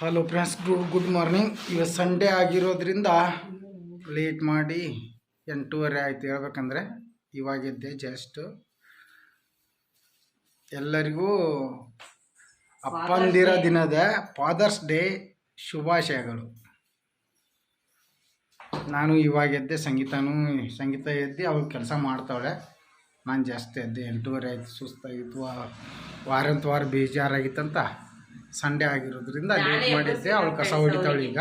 Hello friends good morning. ಇವತ್ತು Sunday ಆಗಿರೋದ್ರಿಂದ late ಮಾಡಿ ಎಂಟೂವರೆ ಆಯ್ತು ಹೇಳ್ಬೇಕಂದ್ರೆ. ಇವಾಗಿದ್ದೆ ಜಸ್ಟ್ ಎಲ್ಲರಿಗೂ ಅಪ್ಪಂದಿರ ದಿನದ ಫಾದರ್ಸ್ ಡೇ ಶುಭಾಶಯಗಳು. ನಾನು ಇವಾಗ ಎದ್ದೆ ಸಂಗೀತನೂ ಸಂಗೀತ ಎದ್ದು ಅವಳು ಕೆಲಸ ಮಾಡ್ತಾವಳೆ ನಾನು ಜಾಸ್ತಿ ಎದ್ದೆ ಎಂಟೂವರೆ ಆಯ್ತು ಸುಸ್ತಾಗಿತ್ತು. ವಾರಂತ ವಾರ ಬೇಜಾರಾಗಿತ್ತಂತ. ಸಂಡೇ ಆಗಿರೋದ್ರಿಂದ ಲೇಟ್ ಮಾಡಿದ್ದೆ. ಅವಳು ಕಸ ಹೊಡಿತಾವಳು ಈಗ.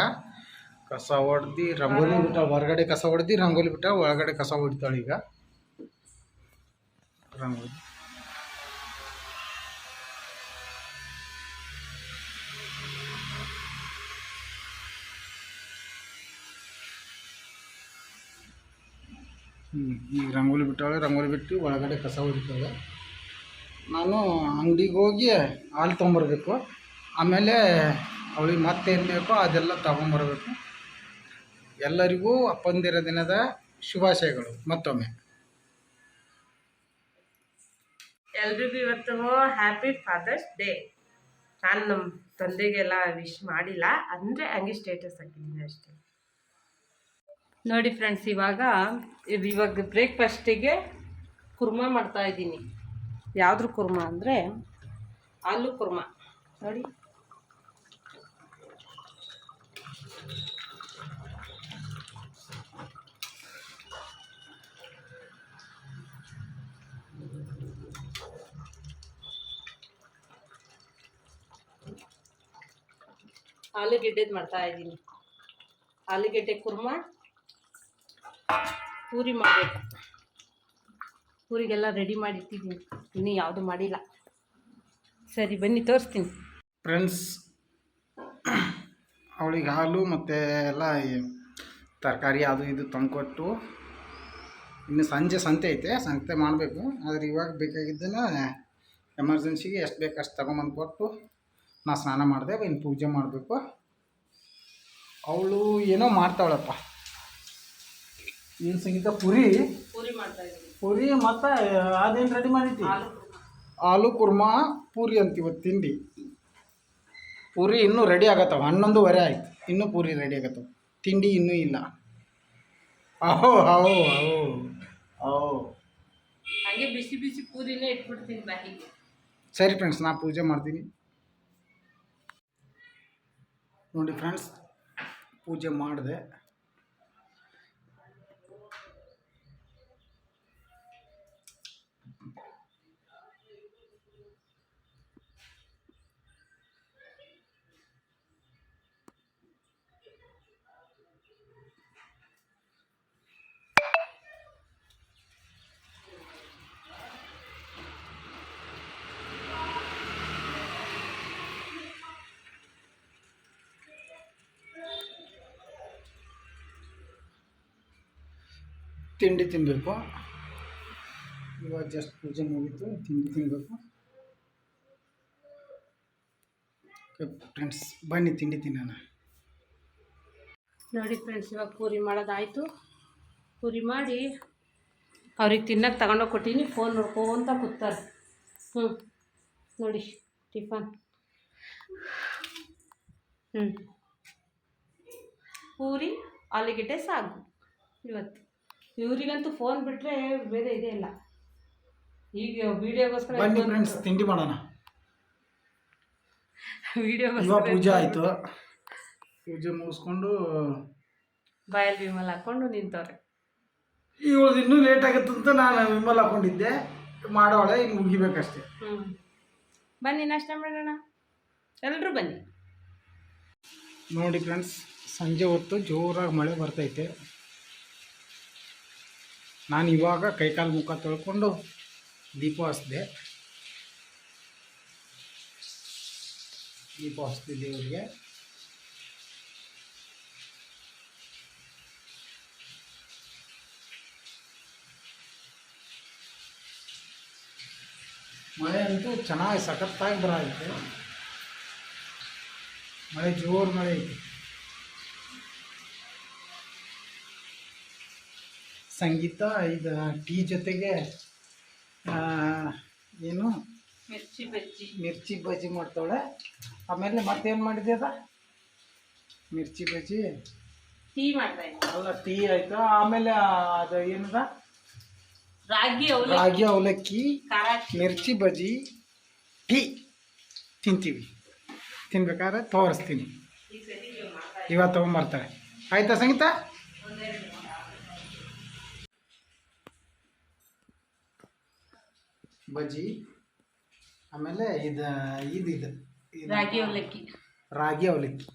ಕಸ ಹೊಡ್ದು ರಂಗೋಲಿ ಬಿಟ್ಟ ಹೊರಗಡೆ ಕಸ ಹೊಡ್ದು ರಂಗೋಲಿ ಬಿಟ್ಟ ಒಳಗಡೆ ಕಸ ಹೊಡಿತಾಳು ಈಗ. ರಂಗೋಲಿ. ಹ್ಞೂ ಈಗ ರಂಗೋಲಿ ಬಿಟ್ಟವಳೆ ರಂಗೋಲಿ ಬಿಟ್ಟು ಒಳಗಡೆ ಕಸ ಹೊಡಿತಾಳೆ. ನಾನು ಅಂಗಡಿಗೆ ಹೋಗಿ ಹಾಲು ತೊಗೊಂಬರ್ಬೇಕು. ಆಮೇಲೆ ಅವಳಿಗೆ ಮತ್ತೇನು ಬೇಕೋ ಅದೆಲ್ಲ ತಗೊಂಬರಬೇಕು. ಎಲ್ಲರಿಗೂ ಅಪ್ಪಂದಿರ ದಿನದ ಶುಭಾಶಯಗಳು. ಮತ್ತೊಮ್ಮೆ. ಎಲ್ರಿಗೂ ಇವತ್ತು ಹ್ಯಾಪಿ ಫಾದರ್ಸ್ ಡೇ ನಾನು ನಮ್ಮ ತಂದೆಗೆಲ್ಲ ವಿಶ್ ಮಾಡಿಲ್ಲ. ಅಂದರೆ ಹಂಗೆ ಸ್ಟೇಟಸ್ ಹಾಕಿದ್ದೀನಿ ಅಷ್ಟೇ. ನೋಡಿ ಫ್ರೆಂಡ್ಸ್ ಇವಾಗ ಇವಾಗ ಬ್ರೇಕ್ಫಾಸ್ಟಿಗೆ ಕುರ್ಮಾ ಮಾಡ್ತಾ ಇದ್ದೀನಿ. ಯಾವ್ದ್ರ ಕುರ್ಮಾ ಅಂದರೆ ಆಲೂ ಕುರ್ಮಾ. ನೋಡಿ. ಆಲೂಗೆಡ್ಡೆದು ಮಾಡ್ತಾ ಇದ್ದೀನಿ. ಆಲೂಗೆಡ್ಡೆ ಕುರ್ಮ, ಪೂರಿ ಮಾಡಬೇಕು. ಪೂರಿಗೆಲ್ಲ ರೆಡಿ ಮಾಡಿ ಇಟ್ಟಿದ್ದೀನಿ ಇನ್ನೂ ಯಾವುದು ಮಾಡಿಲ್ಲ. ಸರಿ, ಬನ್ನಿ, ತೋರಿಸ್ತೀನಿ. ಫ್ರೆಂಡ್ಸ್ ಅವಳಿಗೆ ಹಾಲು ಮತ್ತು ಎಲ್ಲ ತರಕಾರಿ ಅದು ಇದು ತಂದುಕೊಟ್ಟು ಇನ್ನು ಸಂಜೆ ಸಂತೆ ಐತೆ, ಸಂತೆ ಮಾಡಬೇಕು. ಆದರೆ ಇವಾಗ ಬೇಕಾಗಿದ್ದನ್ನು ಎಮರ್ಜೆನ್ಸಿಗೆ ಎಷ್ಟು ಬೇಕು ಅಷ್ಟು ತಗೊಂಬಂದು ಕೊಟ್ಟು ನಾ ಸ್ನಾನ ಮಾಡಿದೆ ಇನ್ನು ಪೂಜೆ ಮಾಡಬೇಕು. ಅವಳು ಏನೋ ಮಾಡ್ತಾವಳಪ್ಪ ಏನು ಸಂಗೀತ ಪುರಿ. ಪೂರಿ ಮಾಡ್ತಾ ಇದ್ದೀನಿ. ಪುರಿ ಮತ್ತು ಅದೇನು ರೆಡಿ ಮಾಡಿದ್ದಿ? ಆಲೂ ಕುರ್ಮಾ. ಆಲೂ ಕುರ್ಮಾ ಪೂರಿ ಅಂತೀವ ತಿಂಡಿ. ಪೂರಿ ಇನ್ನೂ ರೆಡಿ ಆಗತ್ತವ ಹನ್ನೊಂದುವರೆ ಆಯ್ತು. ಇನ್ನೂ ಪೂರಿ ರೆಡಿ ಆಗತ್ತವ. ತಿಂಡಿ ಇನ್ನೂ ಇಲ್ಲ. ಅಹೋ ಅಹೋ ಅಹೋ ಅಹೋ ಹಾಗೆ ಬಿಸಿ ಬಿಸಿ ಪೂರಿನೇ ಇಟ್ಬಿಡ್ತೀನಿ ಬಾಯಿಗೆ ಸರಿ ಫ್ರೆಂಡ್ಸ್ ನಾ ಪೂಜೆ ಮಾಡ್ತೀನಿ. ನೋಡಿ ಫ್ರೆಂಡ್ಸ್ ಪೂಜೆ ಮಾಡಿದೆ. ತಿಂಡಿ ತಿನ್ನಬೇಕು ಇವಾಗ ಜಸ್ಟ್ ಪೂಜೆ ಮುಗೀತು, ತಿಂಡಿ ತಿನ್ನಬೇಕು ಫ್ರೆಂಡ್ಸ್ ಬನ್ನಿ ತಿಂಡಿ ತಿನ್ನೋಣ. ನೋಡಿ ಫ್ರೆಂಡ್ಸ್ ಇವಾಗ ಪೂರಿ ಮಾಡೋದಾಯಿತು. ಪೂರಿ ಮಾಡಿ ಅವ್ರಿಗೆ ತಿನ್ನಕ್ಕೆ ತಗೊಂಡೋಗಿ ಕೊಟ್ಟೀನಿ ಫೋನ್ ನೋಡ್ಕೊಂತ ಕೂತಾರೆ. ಹ್ಞೂ ನೋಡಿ ಟಿಫನ್. ಹ್ಞೂ ಪೂರಿ, ಆಲೂಗಡ್ಡೆ, ಸಾಗು. ಇವತ್ತು. ಇವರಿಗಂತೂ ಫೋನ್ ಬಿಟ್ಟರೆ ಬೇರೆ ಇದೇ ಇಲ್ಲ. ಈಗ ವಿಡಿಯೋಗೋಸ್ಕರ ಬನ್ನಿ ಫ್ರೆಂಡ್ಸ್ ತಿಂಡಿ ಮಾಡೋಣ. ಇವಾಗ ವೀಡಿಯೋಗೋಸ್ಕರ ಪೂಜೆ ಆಯಿತು. ಪೂಜೆ ಮುಗಿಸ್ಕೊಂಡು ಬಾಯಲ್ಲಿ ವಿಮಲ್ ಹಾಕ್ಕೊಂಡು ನಿಂತವ್ರೆ. ಇವಳು ಇನ್ನೂ ಲೇಟ್ ಆಗುತ್ತೆ ಅಂತ ನಾನು ವಿಮಲ್ ಹಾಕೊಂಡಿದ್ದೆ. ಮಾಡೋಳೆ ಇನ್ನು ಮುಗಿಬೇಕಷ್ಟೇ. ಹ್ಞೂ ಬನ್ನಿ ನಾಷ್ಟ ಮಾಡೋಣ. ಎಲ್ಲರೂ ಬನ್ನಿ. ನೋಡಿ ಫ್ರೆಂಡ್ಸ್ ಸಂಜೆ ಹೊತ್ತು ಜೋರಾಗಿ ಮಳೆ ಬರ್ತೈತೆ. ನಾನು ಇವಾಗ ಕೈಕಾಲು ಮುಖ ತೊಳ್ಕೊಂಡು ದೀಪ ಹಚ್ಚಿದೆ ದೀಪ ಹಚ್ದೆ ದೇವರಿಗೆ. ಮಳೆ ಅಂತೂ ಚೆನ್ನಾಗಿ ಸಖತ್ತಾಗಿ ಬರೈತೆ ಮಳೆ ಜೋರು ಮಳೆ ಐತಿ. ಸಂಗೀತ ಇದು ಟೀ ಜೊತೆಗೆ ಏನು? ಮಿರ್ಚಿ ಬಜ್ಜಿ. ಮಿರ್ಚಿ ಬಜ್ಜಿ ಮಾಡ್ತಾಳೆ. ಆಮೇಲೆ ಮತ್ತೇನು ಮಾಡಿದೆ ಅದ? ಮಿರ್ಚಿ ಬಜ್ಜಿ. ಟೀ ಮಾಡ್ತಾ ಅಲ್ಲ ಟೀ ಆಯ್ತು? ಆಮೇಲೆ ಅದು ಏನದ? ರಾಗಿ ಅವಲಕ್ಕಿ. ರಾಗಿ ಅವಲಕ್ಕಿ ಮಿರ್ಚಿ ಬಜ್ಜಿ ಟೀ ತಿಂತೀವಿ. ತಿನ್ಬೇಕಾದ್ರೆ ತೋರಿಸ್ತೀನಿ. ಇವತ್ತು ತೊಗೊಂಬರ್ತಾರೆ. ಆಯ್ತಾ ಸಂಗೀತ? ಬಜ್ಜಿ ಆಮೇಲೆ ಇದು ಇದು ಇದು. ಇದು ರಾಗಿ ಅವಲಕ್ಕಿ. ರಾಗಿ ಅವಲಕ್ಕಿ.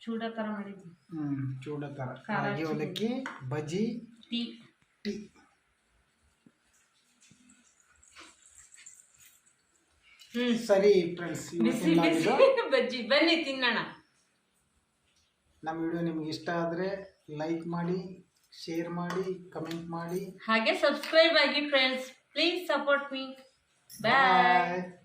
ಚೂಡ ಥರ ಮಾಡಿದ್ವಿ. ಹ್ಞೂ ಚೂಡ ಥರ ಖಾರ ರಾಗಿ ಚೂಡ. ಅವಲಕ್ಕಿ ಬಜ್ಜಿ ಟೀ. ಟೀ. ಹ್ಮ್. ಸರಿ ಫ್ರೆಂಡ್ಸ್ ಬಿಸಿ ಬಿಸಿ ಬಜ್ಜಿ. ಬನ್ನಿ ತಿನ್ನೋಣ. ನಮ್ಮ ವಿಡಿಯೋ ನಿಮ್ಗೆ ಇಷ್ಟ ಆದರೆ ಲೈಕ್ ಮಾಡಿ ಶೇರ್ ಮಾಡಿ ಕಮೆಂಟ್ ಮಾಡಿ. ಹಾಗೆ ಸಬ್ಸ್ಕ್ರೈಬ್ ಆಗಿ friends Please support me. Bye. Bye.